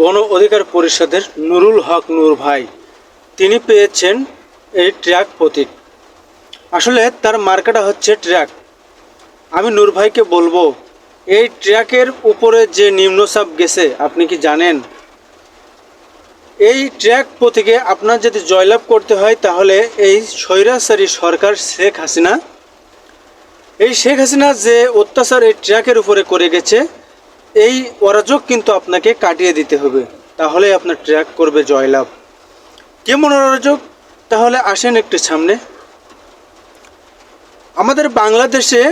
গণ অধিকার পরিষদের নুরুল হক নূর ভাই। তিনি পেয়েছেন এই ট্র্যাক প্রতীক। আসলে তার মার্কাটা হচ্ছে ট্র্যাক আমি নূর ভাইকে বলব, এই ট্র্যাকের উপরে যে নিম্নচাপ গেছে, আপনি কি জানেন? এই ট্র্যাক প্রতীকে আপনার যদি জয়লাভ করতে হয়, তাহলে এই স্বৈরাচারী সরকার শেখ হাসিনা, এই শেখ হাসিনা যে অত্যাচার এই ট্র্যাকের উপরে করে গেছে এই অরাজক কিন্তু আপনাকে কাটিয়ে দিতে হবে। তাহলে আপনার ট্র্যাক করবে জয়লাভ। কেমন অরাজক? তাহলে আসেন একটু সামনে। আমাদের বাংলাদেশে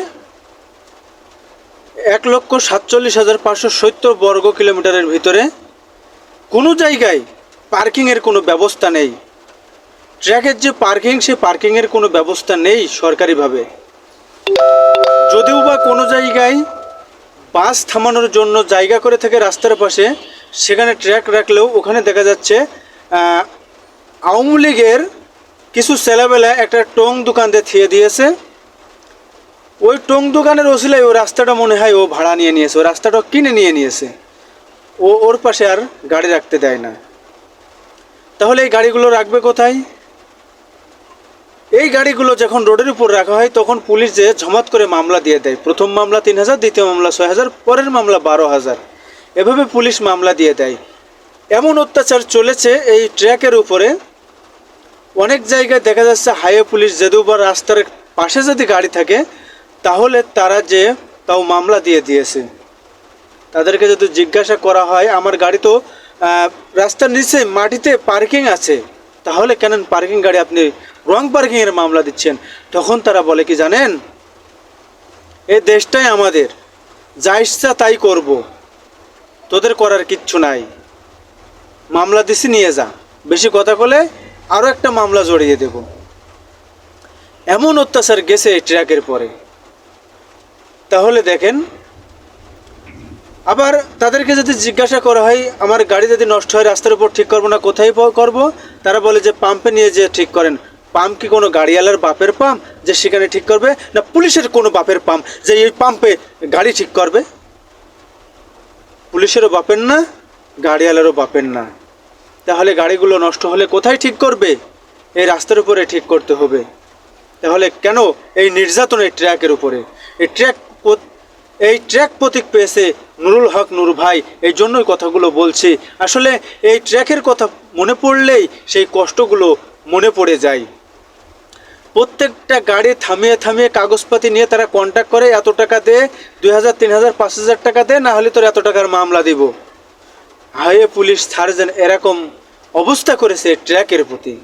এক লক্ষ সাতচল্লিশ হাজার পাঁচশো সত্তর বর্গ কিলোমিটারের ভিতরে কোনো জায়গায় পার্কিংয়ের কোনো ব্যবস্থা নেই। ট্র্যাকের যে পার্কিং, সে পার্কিংয়ের কোনো ব্যবস্থা নেই সরকারিভাবে। যদিও বা কোনো জায়গায় বাস থামানোর জন্য জায়গা করে থাকে রাস্তার পাশে। সেখানে ট্র্যাক রাখলেও ওখানে দেখা যাচ্ছে আওয়ামী লীগের কিছু ছেলেবেলা একটা টং দোকান দিয়ে থিয়ে দিয়েছে। ওই টং দোকানের ওসিলায় ও রাস্তাটা মনে হয় ও ভাড়া নিয়ে নিয়েছে, ও রাস্তাটা কিনে নিয়ে নিয়েছে। ও ওর পাশে আর গাড়ি রাখতে দেয় না। তাহলে এই গাড়িগুলো রাখবে কোথায়? এই গাড়িগুলো যখন রোডের উপর রাখা হয়, তখন পুলিশ যে ঝমাত করে মামলা দিয়ে দেয়। প্রথম মামলা তিন হাজার, দ্বিতীয় মামলা ছয় হাজার, পরের মামলা বারো হাজার। এভাবে পুলিশ মামলা দিয়ে দেয়। এমন অত্যাচার চলেছে এই ট্র্যাকের উপরে। অনেক জায়গায় দেখা যাচ্ছে হাইওয়ে পুলিশ যদিও বা রাস্তার পাশে যদি গাড়ি থাকে, তাহলে তারা যে তাও মামলা দিয়ে দিয়েছে। তাদেরকে যদি জিজ্ঞাসা করা হয়, আমার গাড়ি তো রাস্তার নিচে মাটিতে পার্কিং আছে, তাহলে কেন পার্কিং গাড়ি আপনি রং পার্কিংয়ের মামলা দিচ্ছেন। তখন তারা বলে কি জানেন? এই দেশটাই আমাদের। যা ইচ্ছা তাই করব। তোদের করার কিচ্ছু নাই। মামলা দিছি, নিয়ে যা। বেশি কথা বলে আরও একটা মামলা জড়িয়ে দেব। এমন অত্যাচার গেছে এই ট্র্যাকের পরে। তাহলে দেখেন, আবার তাদেরকে যদি জিজ্ঞাসা করা হয়, আমার গাড়ি যদি নষ্ট হয়, রাস্তার উপর ঠিক করব না, কোথায় করব? তারা বলে যে, পাম্পে নিয়ে যে ঠিক করেন। পাম্প কি কোনো গাড়িওয়ালার বাপের পাম্প যে সেখানে ঠিক করবে, না পুলিশের কোনো বাপের পাম্প যে এই পাম্পে গাড়ি ঠিক করবে? পুলিশেরও বাপের না, গাড়িওয়ালারও বাপের না। তাহলে গাড়িগুলো নষ্ট হলে কোথায় ঠিক করবে? এই রাস্তার উপরে ঠিক করতে হবে। তাহলে কেন এই নির্যাতন এই ট্র্যাকের উপরে? এই ট্র্যাক এই ট্র্যাক প্রতীক পেয়েছে নুরুল হক নুর ভাই, এই জন্যই কথাগুলো বলছি। আসলে এই ট্র্যাকের কথা মনে পড়লেই সেই কষ্টগুলো মনে পড়ে যায়। প্রত্যেকটা গাড়ি থামিয়ে থামিয়ে কাগজপাতি নিয়ে তারা কন্ট্যাক্ট করে, এত টাকা দে, দুই হাজার, তিন হাজার, পাঁচ হাজার টাকা দে, না হলে তোর এত টাকার মামলা দিব। হাইওয়ে পুলিশ সার্জন এরকম অবস্থা করেছে ট্র্যাকের প্রতি।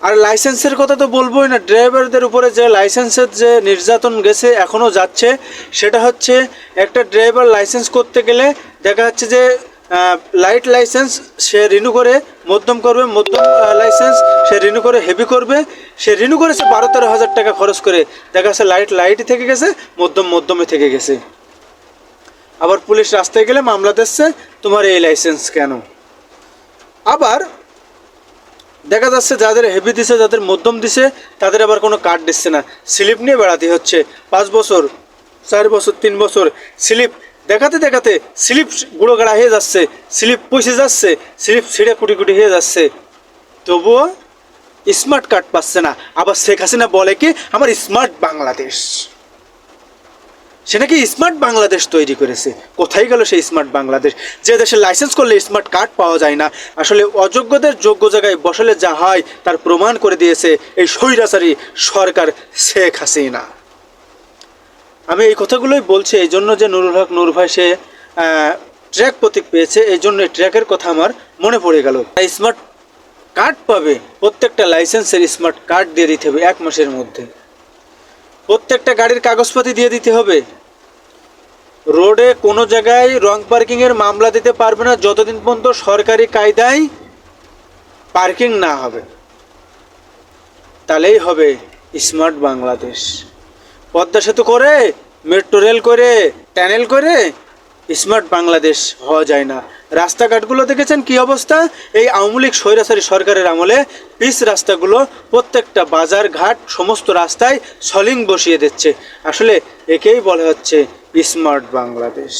আর লাইসেন্সের কথা তো বলবোই না, ড্রাইভারদের উপরে যে লাইসেন্সের যে নির্যাতন গেছে এখনও যাচ্ছে, সেটা হচ্ছে একটা ড্রাইভার লাইসেন্স করতে গেলে দেখা যাচ্ছে যে লাইট লাইসেন্স সে রিনিউ করে, মধ্যম করবে, মধ্যম লাইসেন্স সে রিনিউ করে হেভি করবে। সে রিনিউ করেছে বারো তেরো হাজার টাকা খরচ করে। দেখা যাচ্ছে লাইট লাইটই থেকে গেছে, মধ্যম, মধ্যমে থেকে গেছে। আবার পুলিশ রাস্তায় গেলে মামলা দিচ্ছে, তোমার এই লাইসেন্স কেন? আবার দেখা যাচ্ছে যাদের হেভি দিছে, যাদের মধ্যম দিছে, তাদের আবার কোনো কার্ড দিচ্ছে না। স্লিপ নিয়ে বেড়াতে হচ্ছে। পাঁচ বছর, চার বছর, তিন বছর, স্লিপ দেখাতে দেখাতে স্লিপ গুঁড়ো গাড়া হয়ে যাচ্ছে, স্লিপ পয়সে যাচ্ছে, স্লিপ ছিঁড়ে কুটি কুটি হয়ে যাচ্ছে। তবুও স্মার্ট কার্ড পাচ্ছে না। আবার শেখ হাসিনা বলে কি, আমার স্মার্ট বাংলাদেশ। সে নাকি স্মার্ট বাংলাদেশ তৈরি করেছে। কোথায় গেল সেই স্মার্ট বাংলাদেশ? যে দেশে লাইসেন্স করলে স্মার্ট কার্ড পাওয়া যায় না। আসলে অযোগ্যদের যোগ্য জায়গায় বসালে যা হয়, তার প্রমাণ করে দিয়েছে এই স্বৈরাচারী সরকার শেখ হাসিনা। আমি এই কথাগুলোই বলছি, এই জন্য যে নুরুল হক নূর ভাই সে ট্র্যাক প্রতীক পেয়েছে, এই জন্য ট্র্যাকের কথা আমার মনে পড়ে গেল। স্মার্ট কার্ড পাবে, প্রত্যেকটা লাইসেন্সের স্মার্ট কার্ড দিয়ে দিতে হবে এক মাসের মধ্যে। প্রত্যেকটা গাড়ির কাগজপাতি দিয়ে দিতে হবে। রোডে কোনো জায়গায় রং পার্কিংয়ের মামলা দিতে পারবে না, যতদিন পর্যন্ত সরকারি কায়দায় পার্কিং না হবে। তাহলেই হবে স্মার্ট বাংলাদেশ। পদ্মা সেতু করে, মেট্রো রেল করে, ট্যানেল করে, স্মার্ট বাংলাদেশ হওয়া যায় না। রাস্তাঘাটগুলো দেখেছেন কি অবস্থা? এই আওয়ামী লীগ স্বৈরাচারী সরকারের আমলে পিচ রাস্তাগুলো প্রত্যেকটা বাজার ঘাট সমস্ত রাস্তায় সলিং বসিয়ে দিচ্ছে। আসলে একেই বলা হচ্ছে স্মার্ট বাংলাদেশ।